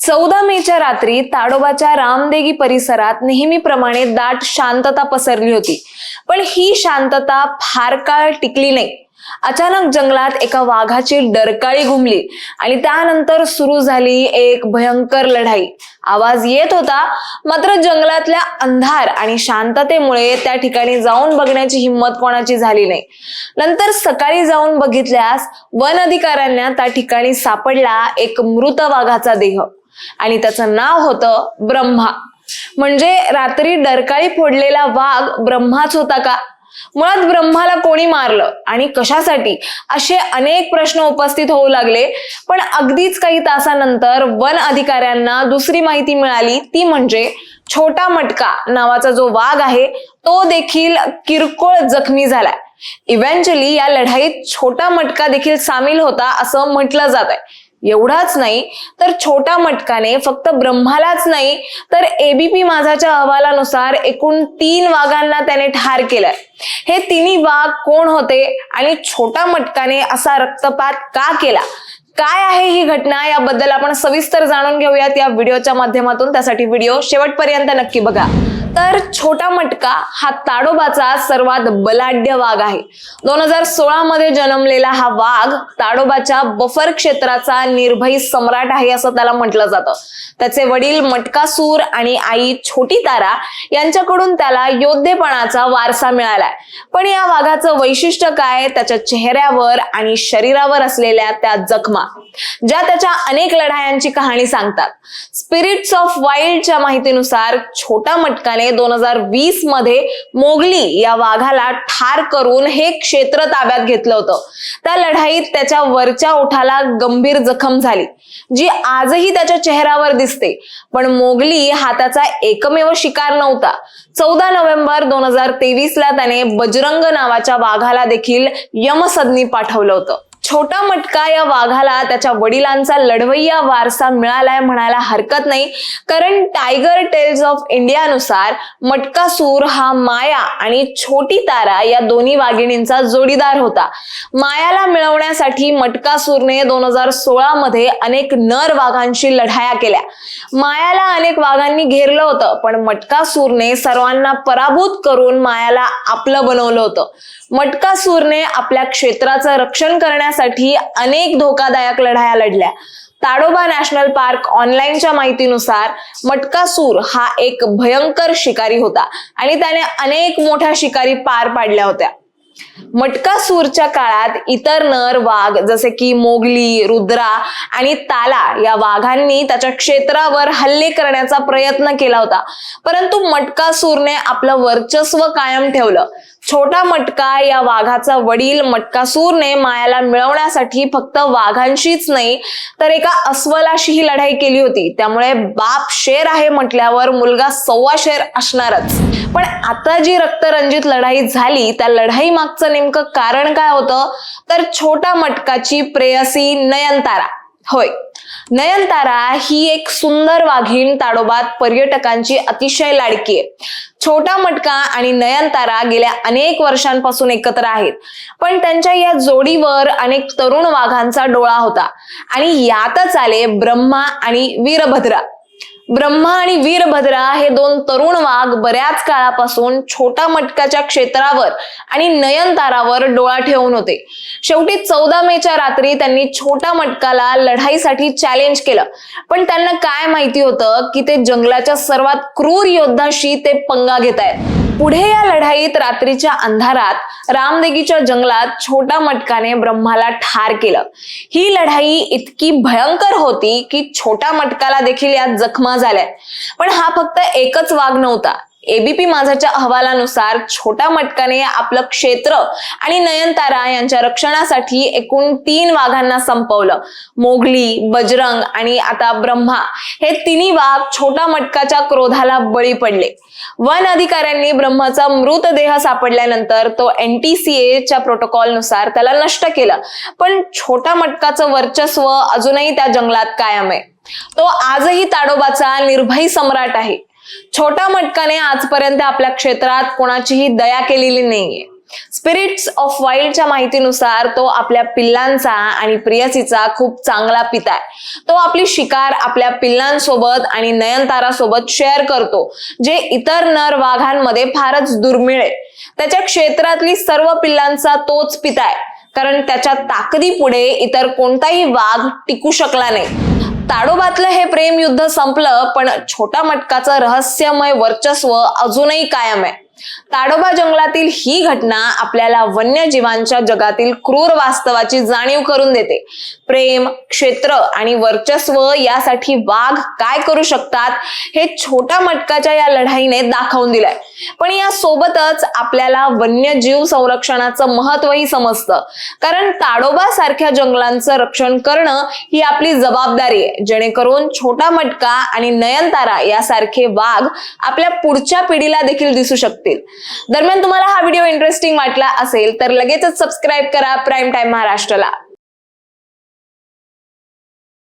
चौदा मेच्या रात्री ताडोबाच्या रामदेगी परिसरात नेहमीप्रमाणे दाट शांतता पसरली होती. पण ही शांतता फार काळ टिकली नाही. अचानक जंगलात एका वाघाची डरकाळी घुमली आणि त्यानंतर सुरू झाली एक भयंकर लढाई. आवाज येत होता मात्र जंगलातल्या अंधार आणि शांततेमुळे त्या ठिकाणी जाऊन बघण्याची हिंमत कोणाची झाली नाही. नंतर सकाळी जाऊन बघितल्यास वन अधिकाऱ्यांना त्या ठिकाणी सापडला एक मृत वाघाचा देह. आणि त्याचं नाव होतं ब्रह्मा. म्हणजे रात्री डरकाळी फोडलेला वाघ ब्रह्माच होता का? मुळात ब्रह्माला कोणी मारलं? आणि कशासाठी? असे अनेक प्रश्न उपस्थित होऊ लागले. पण अगदीच काही तासानंतर वन अधिकाऱ्यांना दुसरी माहिती मिळाली. ती म्हणजे छोटा मटका नावाचा जो वाघ आहे तो देखील किरकोळ जखमी झालाय. इव्हेंच्युअली या लढाईत छोटा मटका देखील सामील होता असं म्हटलं जात आहे एवढाच नाही तर छोटा मटकाने फक्त ब्रह्मालाच नाही तर एबीपी माझाच्या अहवालानुसार एकूण तीन वाघांना त्याने ठार केलंय. हे तिन्ही वाघ कोण होते आणि छोटा मटकाने असा रक्तपात का केला? काय आहे ही घटना? याबद्दल आपण सविस्तर जाणून घेऊयात या व्हिडिओच्या माध्यमातून. त्यासाठी व्हिडिओ शेवटपर्यंत नक्की बघा. तर छोटा मटका हा ताडोबाचा सर्वात बलाढ्य वाघ आहे. दोन हजार सोळा मध्ये जन्मलेला हा वाघ ताडोबाच्या बफर क्षेत्राचा निर्भयी सम्राट आहे असं त्याला म्हटलं जातं. त्याचे वडील मटकासूर आणि आई छोटी तारा यांच्याकडून त्याला योद्धेपणाचा वारसा मिळालाय. पण या वाघाचं वैशिष्ट्य काय? त्याच्या चेहऱ्यावर आणि शरीरावर असलेल्या त्या जखमा ज्या त्याच्या अनेक लढायांची कहाणी सांगतात. स्पिरिट्स ऑफ वाईल्डच्या माहितीनुसार छोटा मटकाने दोन हजार वीसमध्ये मोगली या वाघाला ठार करून हे क्षेत्र ताब्यात घेतलं होतं. त्या लढाईत त्याच्या वरच्या ओठाला गंभीर जखम झाली जी आजही त्याच्या चेहऱ्यावर दिसते. पण मोगली हा त्याचा एकमेव शिकार नव्हता. चौदा नोव्हेंबर दोन हजार तेवीस ला त्याने बजरंग नावाच्या वाघाला देखील यमसदनी पाठवलं होतं. छोटा मटका या वाघाला त्याच्या वडिलांचा लढवय्या वारसा मिळालाय म्हणायला हरकत नाही. कारण टायगर टेल्स ऑफ इंडियानुसार मटकासूर हा माया आणि छोटी तारा या दोन्ही वाघिणींचा जोडीदार होता. मायाला मिळवण्यासाठी मटकासूरने दोन हजार सोळा मध्ये अनेक नर वाघांशी लढाया केल्या. मायाला अनेक वाघांनी घेरलं होतं पण मटकासूरने सर्वांना पराभूत करून मायाला आपलं बनवलं होतं. मटकासूरने आपल्या क्षेत्राचं रक्षण करण्यासाठी अनेक धोकादायक लढाया लढल्या. ताडोबा नॅशनल पार्क ऑनलाईनच्या माहितीनुसार मटकासूर हा एक भयंकर शिकारी होता आणि त्याने अनेक मोठ्या शिकारी पार पाडल्या होत्या. मटकासूरच्या काळात इतर नर वाघ जसे की मोगली रुद्रा आणि ताला या वाघांनी त्याच्या क्षेत्रावर हल्ले करण्याचा प्रयत्न केला होता. परंतु मटकासूरने आपलं वर्चस्व कायम ठेवलं. छोटा मटका या वाघाचा वडील मटकासूरने मायाला मिळवण्यासाठी फक्त वाघांशीच नाही तर एका अस्वलाशीही लढाई केली होती. त्यामुळे बाप शेर आहे म्हटल्यावर मुलगा सव्वा शेर असणारच. पण आता जी रक्तरंजित लढाई झाली त्या लढाई मागचं नेमकं कारण काय होतं? तर छोटा मटकाची प्रेयसी नयनतारा. होय. नयनतारा ही एक सुंदर वाघीण ताडोबात पर्यटकांची अतिशय लाडकी आहे. छोटा मटका आणि नयनतारा गेल्या अनेक वर्षांपासून एकत्र आहेत. पण त्यांच्या या जोडीवर अनेक तरुण वाघांचा डोळा होता. आणि यातच आले ब्रह्मा आणि वीरभद्रा. ब्रह्मा आणि वीरभद्रा हे दोन तरुण वाघ बऱ्याच काळापासून छोटा मटकाच्या क्षेत्रावर आणि नयनतारावर डोळा ठेवून होते. शेवटी चौदा मेच्या रात्री त्यांनी छोटा मटकाला लढाईसाठी चॅलेंज केलं. पण त्यांना काय माहिती होतं की ते जंगलाच्या सर्वात क्रूर योद्धाशी ते पंगा घेत आहेत पुढे या लढाईत रात्रीच्या अंधारात रामदेगीच्या जंगलात छोटा मटकाने ब्रह्माला ठार केलं. ही लढाई इतकी भयंकर होती की छोटा मटकाला देखील यात जखमा झाल्या पण हा फक्त एकच वाघ नव्हता. एबीपी माझाच्या अहवालानुसार छोटा मटकाने आपलं क्षेत्र आणि नयनतारा यांच्या रक्षणासाठी एकूण तीन वाघांना संपवलं. मोगली बजरंग आणि आता ब्रह्मा हे तिन्ही वाघ छोटा मटकाच्या क्रोधाला बळी पडले. वन अधिकाऱ्यांनी ब्रह्माचा मृतदेह सापडल्यानंतर तो एनटीसीएच्या प्रोटोकॉलनुसार त्याला नष्ट केलं. पण छोटा मटकाचं वर्चस्व अजूनही त्या जंगलात कायम आहे. तो आजही ताडोबाचा निर्भयी सम्राट आहे. छोटा मटकाने आजपर्यंत आपल्या क्षेत्रात कोणाचीही दया केलेली नाहीये. स्पिरिट्स ऑफ वाईल्डच्या माहितीनुसार तो आपल्या पिल्लांचा आणि प्रियसीचा खूप चांगला पिता आहे. तो आपली शिकार आपल्या पिल्लांसोबत आणि नयनतारा सोबत शेअर करतो जे इतर नर वाघांमध्ये फारच दुर्मिळ आहे. त्याच्या क्षेत्रातली सर्व पिल्लांचा तोच पिता आहे कारण त्याच्या ताकदीपुढे इतर कोणताही वाघ टिकू शकला नाही. ताडोबातलं हे प्रेम युद्ध संपलं पण छोटा मटकाचं रहस्यमय वर्चस्व अजूनही कायम आहे. ताडोबा जंगलातील ही घटना आपल्याला वन्यजीवांच्या जगातील क्रूर वास्तवाची जाणीव करून देते. प्रेम क्षेत्र आणि वर्चस्व यासाठी वाघ काय करू शकतात हे छोट्या मटकाच्या या लढाईने दाखवून दिलंय. पण या सोबतच आपल्याला वन्यजीव संरक्षणाचं महत्वही समजतं. कारण ताडोबा सारख्या जंगलांचं रक्षण करणं ही आपली जबाबदारी आहे. जेणेकरून छोटा मटका आणि नयनतारा यासारखे वाघ आपल्या पुढच्या पिढीला देखील दिसू शकते शकतील. दरम्यान तुम्हाला हा व्हिडिओ इंटरेस्टिंग वाटला असेल तर लगेचच सबस्क्राईब करा. प्राईम टाइम महाराष्ट्राला.